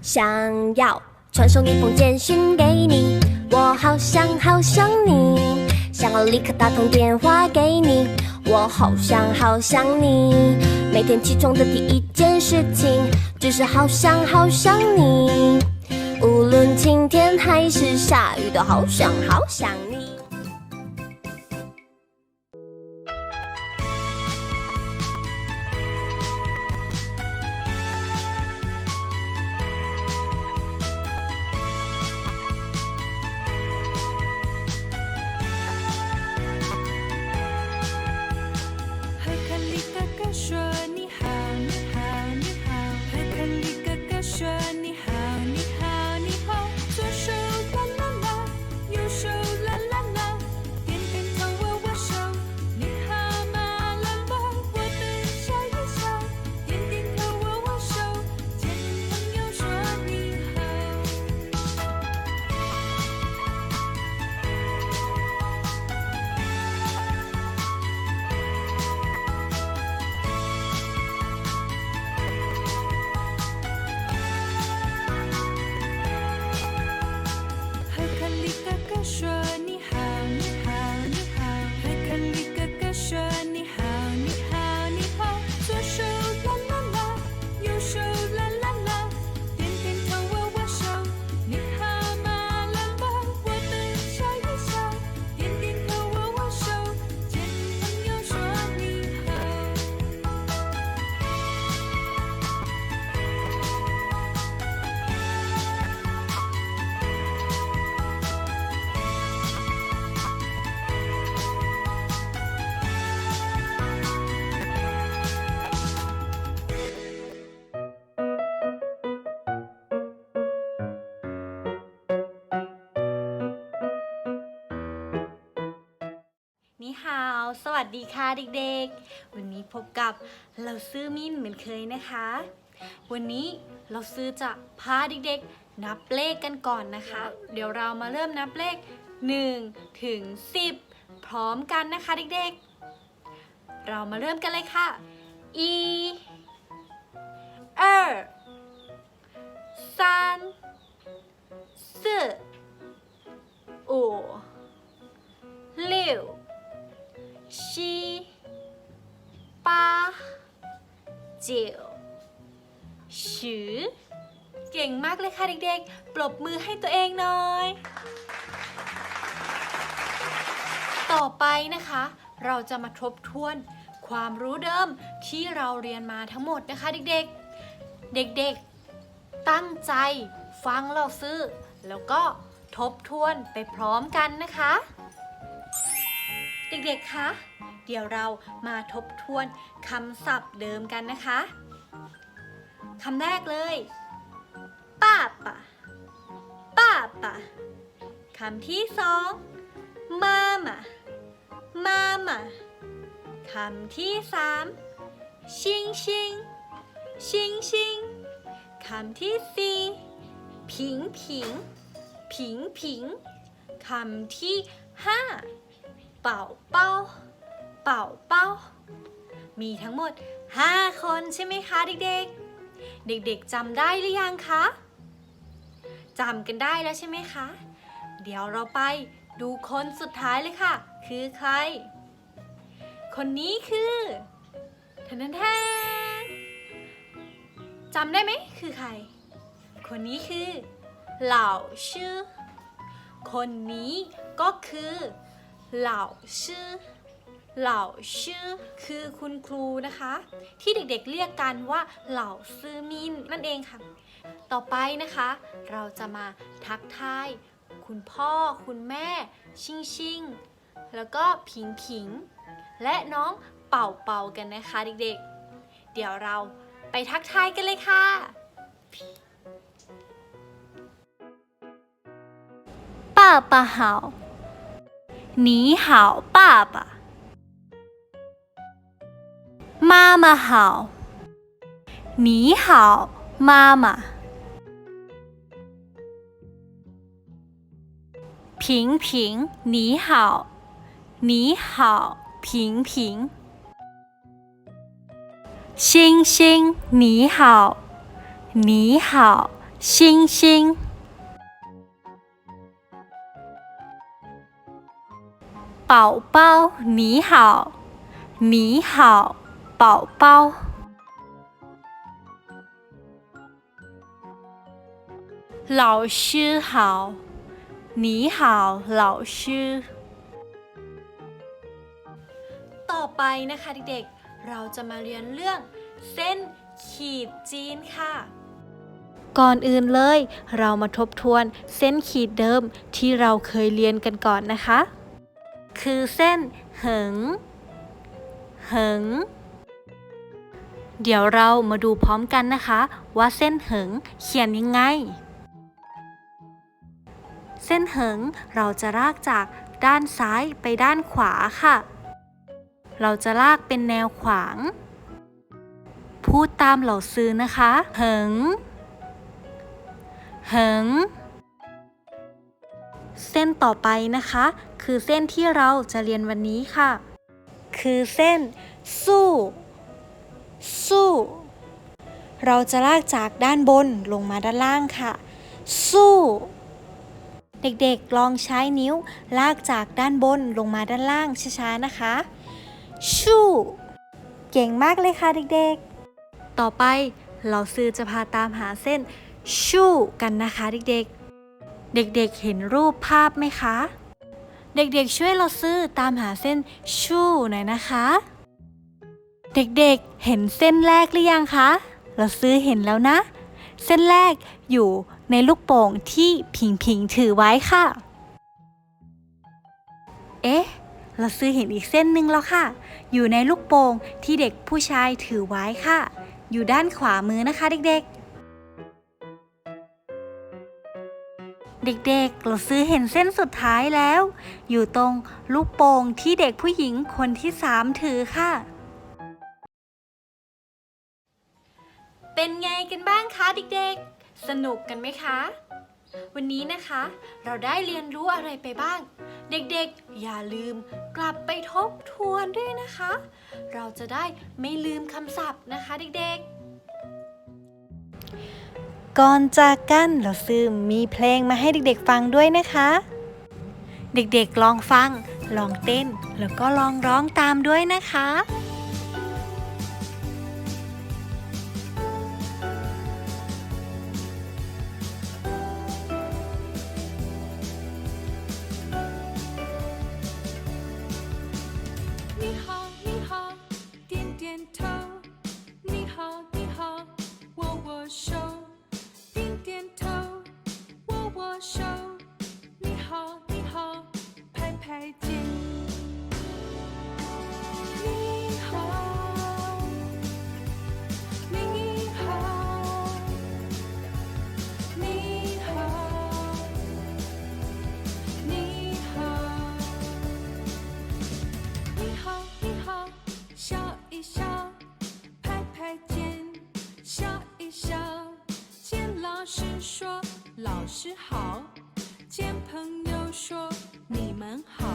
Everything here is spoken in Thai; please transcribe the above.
想要传送一封简讯给你，我好想好想你，想要立刻打通电话给你，我好想好想你。每天起床的第一件事情，就是好想好想你。无论晴天还是下雨，都好想好想你。 นิฮาว สวัสดีค่ะเด็กๆ วันนี้พบกับเราซื้อมินเหมือนเคยนะคะ วันนี้เราซื้อจะพาเด็กๆ นับเลขกันก่อนนะคะ เดี๋ยวเรามาเริ่มนับเลข 1 ถึง 10 พร้อมกันนะคะเด็กๆ เรามาเริ่มกันเลยค่ะ อีเออสามสี่五、六。九十เก่งมากเลยค่ะเด็กๆ ปรบมือให้ตัวเองหน่อย ต่อไปนะคะ เราจะมาทบทวนความรู้เดิมที่เราเรียนมาทั้งหมดนะคะเด็กๆ เด็กๆ ตั้งใจฟังเราซื้อ แล้วก็ทบทวนไปพร้อมกันนะคะ เด็กๆ คะ เดี๋ยวเรามาทบทวนคำศัพท์เดิมกันนะคะคำแรกเลยป้าปะป้าปะคำที่สองมามามามาคำที่สามชิงชิงชิงชิงคำที่สี่ผิงผิงผิงผิงคำที่ห้าเป่าเป้า เป่าเป้า มีทั้งหมด 5 คนใช่ไหมคะเด็กๆ เด็กๆจำได้หรือยังคะจำกันได้แล้วใช่ไหมคะ เดี๋ยวเราไปดูคนสุดท้ายเลยค่ะ คือใคร คนนี้คือทันทันแทนจำได้ไหมคือใคร คนนี้คือเหล่าชื่อ คนนี้ก็คือเหล่าชื่อ เหล่าชื่อ คือคุณครูนะคะ ที่เด็กๆเรียกกันว่าเหล่าซื่อมินนั่นเองค่ะ ต่อไปนะคะ เราจะมาทักทาย คุณพ่อ คุณแม่ ชิงชิงแล้วก็ผิงผิง และน้องเป่าเป่ากันนะคะเด็กๆ เดี๋ยวเราไปทักทายกันเลยค่ะ 爸爸好。你好，爸爸。 妈妈好。你好，妈妈。平平，你好。你好，平平。星星，你好。你好，星星。宝宝你好，你好，宝宝。老师好，你好，老师。ต่อไปนะคะเด็กๆ เราจะมาเรียนเรื่องเส้นขีดจีนค่ะ ก่อนอื่นเลย เรามาทบทวนเส้นขีดเดิมที่เราเคยเรียนกันก่อนนะคะ คือเส้นเหิง เหิง เดี๋ยวเรามาดูพร้อมกันนะคะ ว่าเส้นเหิงเขียนยังไง เส้นเหิงเราจะลากจากด้านซ้ายไปด้านขวาค่ะ เราจะลากเป็นแนวขวาง พูดตามเหล่าซื้อนะคะ เหิง เหิง เส้นต่อไปนะคะ คือเส้นที่เราจะเรียนวันนี้ค่ะ คือเส้นสู้ สู้ เราจะลากจากด้านบนลงมาด้านล่างค่ะ สู้ เด็กๆลองใช้นิ้วลากจากด้านบนลงมาด้านล่างช้าๆนะคะ ชู่เก่งมากเลยค่ะเด็กๆ ต่อไปเราซื้อจะพาตามหาเส้น ชู่กันนะคะเด็กๆ เด็กๆเห็นรูปภาพไหมคะ เด็กๆช่วยเราซื้อตามหาเส้นชู่หน่อยนะคะ เด็กๆ เห็นเส้นแรกหรือยังคะ เราซื้อเห็นแล้วนะ เส้นแรกอยู่ในลูกโป่งที่ผิงผิงถือไว้ค่ะ เอ๊ะ เราซื้อเห็นอีกเส้นหนึ่งแล้วค่ะ อยู่ในลูกโป่งที่เด็กผู้ชายถือไว้ค่ะ อยู่ด้านขวามือนะคะเด็กๆเด็กๆ เราซื้อเห็นเส้นสุดท้ายแล้ว อยู่ตรงลูกโป่งที่เด็กผู้หญิงคนที่สามถือค่ะ คะเด็กๆ สนุกกันไหมคะ วันนี้นะคะ เราได้เรียนรู้อะไรไปบ้าง เด็กๆ อย่าลืมกลับไปทบทวนด้วยนะคะ เราจะได้ไม่ลืมคำศัพท์นะคะเด็กๆ ก่อนจากกันเราซื้อมีเพลงมาให้เด็กๆฟังด้วยนะคะ เด็กๆลองฟัง ลองเต้น แล้วก็ลองร้องตามด้วยนะคะ 师说老师好，见朋友说你们好。